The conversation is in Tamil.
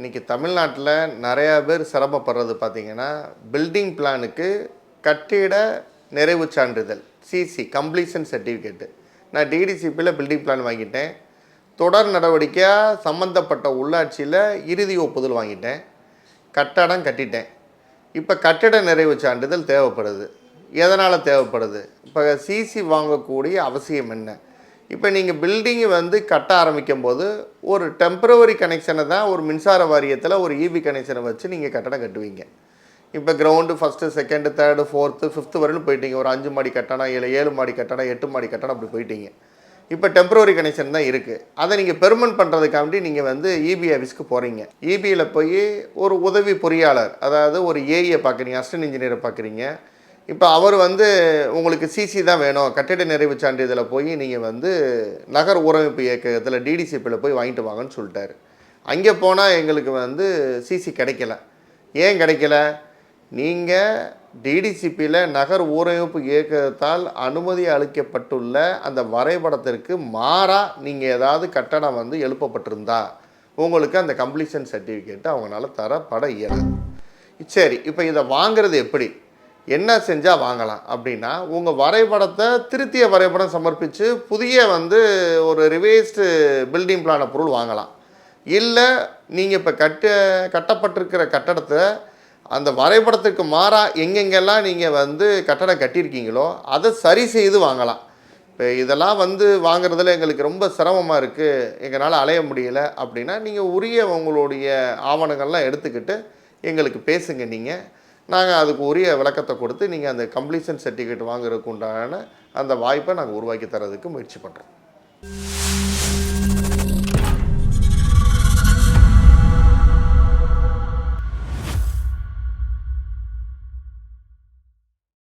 இன்றைக்கி தமிழ்நாட்டில் நிறையா பேர் சிரமப்படுறது பார்த்தீங்கன்னா பில்டிங் பிளானுக்கு கட்டிட நிறைவு சான்றிதழ் சிசி கம்ப்ளீஷன் சர்டிஃபிகேட்டு நான் டிடிசிபியில் பில்டிங் பிளான் வாங்கிட்டேன். தொடர் நடவடிக்கையாக சம்மந்தப்பட்ட உள்ளாட்சியில் இறுதி ஒப்புதல் வாங்கிட்டேன். கட்டடம் கட்டிட்டேன். இப்போ கட்டிட நிறைவு சான்றிதழ் தேவைப்படுது. எதனால் தேவைப்படுது? இப்போ சிசி வாங்கக்கூடிய அவசியம் என்ன? இப்போ நீங்கள் பில்டிங்கை வந்து கட்ட ஆரம்பிக்கும் போது ஒரு டெம்பரவரி கனெக்ஷனை தான் ஒரு மின்சார வாரியத்தில் ஒரு இபி கனெக்ஷனை வச்சு நீங்கள் கட்டடம் கட்டுவீங்க. இப்போ ground first second third fourth fifth வரையிலும் போயிட்டீங்க. ஒரு அஞ்சு மாடி கட்டணம் ஏழு ஏழு மாடி கட்டணம் எட்டு மாடி கட்டணம் அப்படி போயிட்டீங்க. இப்போ டெம்பரவரி கனெக்ஷன் தான் இருக்குது அதை நீங்கள் பெர்மனன்ட் பண்ணுறதுக்காண்டி நீங்கள் வந்து இபி ஆஃபீஸ்க்கு போகிறீங்க இபியில் போய் ஒரு உதவி பொறியாளர் அதாவது ஒரு ஏஇயை பார்க்குறீங்க அசிஸ்டன்ட் இன்ஜினியரை பார்க்குறீங்க இப்போ அவர் வந்து உங்களுக்கு சிசி தான் வேணும். கட்டிட நிறைவு சான்றிதழில் போய் நீங்கள் வந்து நகர் ஊரமைப்பு இயக்கத்தில் டிடிசிபியில் போய் வாங்கிட்டு வாங்கன்னு சொல்லிட்டாரு. அங்கே போனால் எங்களுக்கு வந்து சிசி கிடைக்கல. ஏன் கிடைக்கல? நீங்கள் டிடிசிபியில் நகர் ஊரமைப்பு இயக்கத்தால் அனுமதி அளிக்கப்பட்டுள்ள அந்த வரைபடத்திற்கு மாறாக நீங்கள் ஏதாவது கட்டணம் வந்து எழுப்பப்பட்டிருந்தா உங்களுக்கு அந்த கம்ப்ளீஷன் சர்டிஃபிகேட்டை அவங்களால தரப்பட இயலாது. சரி இப்போ இதை வாங்குறது எப்படி? என்ன செஞ்சால் வாங்கலாம்? அப்படின்னா உங்கள் வரைபடத்தை திருத்திய வரைபடம் சமர்ப்பித்து புதிய வந்து ஒரு ரிவைஸ்டு பில்டிங் பிளான பொருள் வாங்கலாம். இல்லை நீங்கள் இப்போ கட்ட கட்டப்பட்டிருக்கிற கட்டடத்தை அந்த வரைபடத்துக்கு மாறாக எங்கெங்கெல்லாம் நீங்கள் வந்து கட்டடம் கட்டியிருக்கீங்களோ அதை சரி செய்து வாங்கலாம். இப்போ இதெல்லாம் வந்து வாங்குறதுல எங்களுக்கு ரொம்ப சிரமமாக இருக்குது எங்களால் அலைய முடியல. அப்படின்னா நீங்கள் உரிய உங்களுடைய ஆவணங்கள்லாம் எடுத்துக்கிட்டு எங்களுக்கு பேசுங்க நீங்கள் நாங்கள் அதுக்கு உரிய விளக்கத்தை கொடுத்து நீங்கள் அந்த கம்ப்ளீஷன் சர்டிஃபிகேட் வாங்குறதுக்கு உண்டான அந்த வாய்ப்பை நாங்கள் உருவாக்கி தரதுக்கு முயற்சி பண்ணுறோம்